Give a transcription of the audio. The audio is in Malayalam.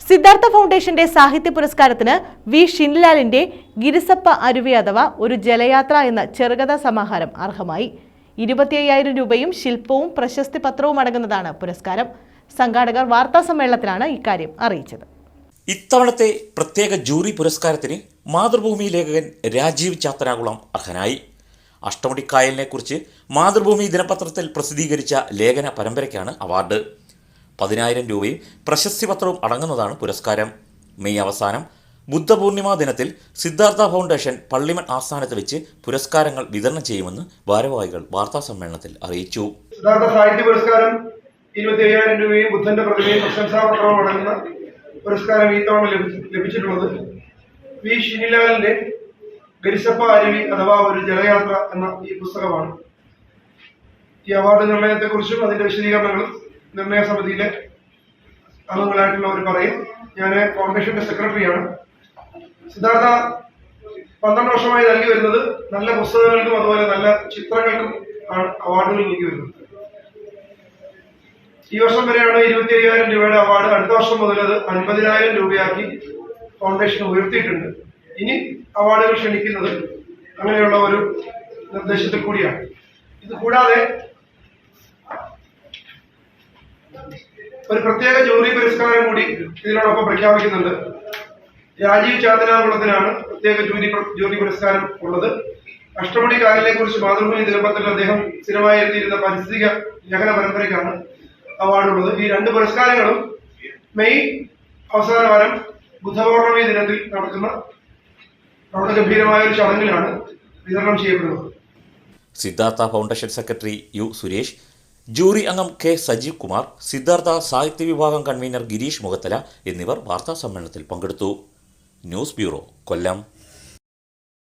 സിദ്ധാർത്ഥ ഫൗണ്ടേഷന്റെ സാഹിത്യ പുരസ്കാരത്തിന് വി. ഷിൻലാലിന്റെ ഗിരിസപ്പ അരുവി അഥവാ ഒരു ജലയാത്ര എന്ന ചെറുകഥാ സമാഹാരം അർഹമായി. ഇരുപത്തി അയ്യായിരം രൂപയും ശില്പവും പ്രശസ്തി പത്രവും അടങ്ങുന്നതാണ് പുരസ്കാരം. സംഘാടകർ വാർത്താ സമ്മേളനത്തിലാണ് ഇക്കാര്യം അറിയിച്ചത്. ഇത്തവണത്തെ പ്രത്യേക ജൂറി പുരസ്കാരത്തിന് മാതൃഭൂമി ലേഖകൻ രാജീവ് ചാത്തനാകുളം അർഹനായി. അഷ്ടമുടിക്കായലിനെക്കുറിച്ച് മാതൃഭൂമി ദിനപത്രത്തിൽ പ്രസിദ്ധീകരിച്ച ലേഖന പരമ്പരയ്ക്കാണ് അവാർഡ്. പതിനായിരം രൂപയും പ്രശസ്തി പത്രവും അടങ്ങുന്നതാണ് പുരസ്കാരം. മെയ് അവസാനം ബുദ്ധപൂർണിമ ദിനത്തിൽ സിദ്ധാർത്ഥ ഫൗണ്ടേഷൻ പള്ളിമൺ ആസ്ഥാനത്ത് വെച്ച് പുരസ്കാരങ്ങൾ വിതരണം ചെയ്യുമെന്ന് ഭാരവാഹികൾ വാർത്താ സമ്മേളനത്തിൽ അറിയിച്ചു. സിദ്ധാർത്ഥ സാഹിത്യ പുരസ്കാരം ഇരുപത്തി അയ്യായിരം രൂപയും ബുദ്ധന്റെ പ്രതിമയും പ്രശംസാപത്രവും അടങ്ങുന്ന പുരസ്കാരം ഈ തവണ ലഭിച്ചു- ലഭിച്ചിട്ടുള്ളത്. വി. ഷിനിലാലിന്റെ ഗരിസപ്പ അരുവി അഥവാ ഒരു ജലയാത്ര എന്ന ഈ പുസ്തകമാണ്. ഈ അവാർഡ് നിർണയത്തെക്കുറിച്ചും അതിന്റെ വിശദീകരണങ്ങളും നിർണയ സമിതിയിലെ അംഗങ്ങളായിട്ടുള്ളവർ പറയും. ഞാൻ ഫൗണ്ടേഷന്റെ സെക്രട്ടറിയാണ്. സിദ്ധാർത്ഥ പന്ത്രണ്ട് വർഷമായി നൽകി വരുന്നത്. നല്ല പുസ്തകങ്ങൾക്കും അതുപോലെ നല്ല ചിത്രങ്ങൾക്കും അവാർഡുകൾ നൽകി വരുന്നത്. ഈ വർഷം വരെയാണ് ഇരുപത്തി അയ്യായിരം രൂപയുടെ അവാർഡ് അടുത്ത വർഷം മുതൽ അത് അൻപതിനായിരം രൂപയാക്കി ഫൗണ്ടേഷൻ ഉയർത്തിയിട്ടുണ്ട്. ഇനി അവാർഡുകൾ ക്ഷണിക്കുന്നത് അങ്ങനെയുള്ള ഒരു നിർദ്ദേശത്തിൽ കൂടിയാണ്. ഇത് കൂടാതെ ഒരു പ്രത്യേക ജൂറി പുരസ്കാരം കൂടി ഇതിനോടൊപ്പം പ്രഖ്യാപിക്കുന്നുണ്ട്. രാജീവ് ചാത്തനാകുളത്തിനാണ് പ്രത്യേക ജൂറി ജൂറി പുരസ്കാരം ഉള്ളത്. അഷ്ടമുടി കായലിനെ കുറിച്ച് മാതൃഭൂമി ദിനപത്രത്തിൽ അദ്ദേഹം സ്ഥിരമായി എഴുതിയിരുന്ന പരിസ്ഥിതിക ലേഖന പരമ്പരയ്ക്കാണ് അവാർഡുള്ളത്. ഈ രണ്ട് പുരസ്കാരങ്ങളും മെയ് അവസാന വാരം ബുധപൗർണമി ദിനത്തിൽ നടക്കുന്ന വളരെ ഗംഭീരമായ ഒരു ചടങ്ങിലാണ് വിതരണം ചെയ്യപ്പെടുന്നത്. Siddhartha foundation secretary U Suresh jury അംഗം കെ സജീവ് കുമാർ സിദ്ധാർത്ഥ സാഹിത്യ വിഭാഗം കൺവീനർ ഗിരീഷ് മുഖത്തല എന്നിവർ വാർത്താ സമ്മേളനത്തിൽ പങ്കെടുത്തു. News bureau Kollam.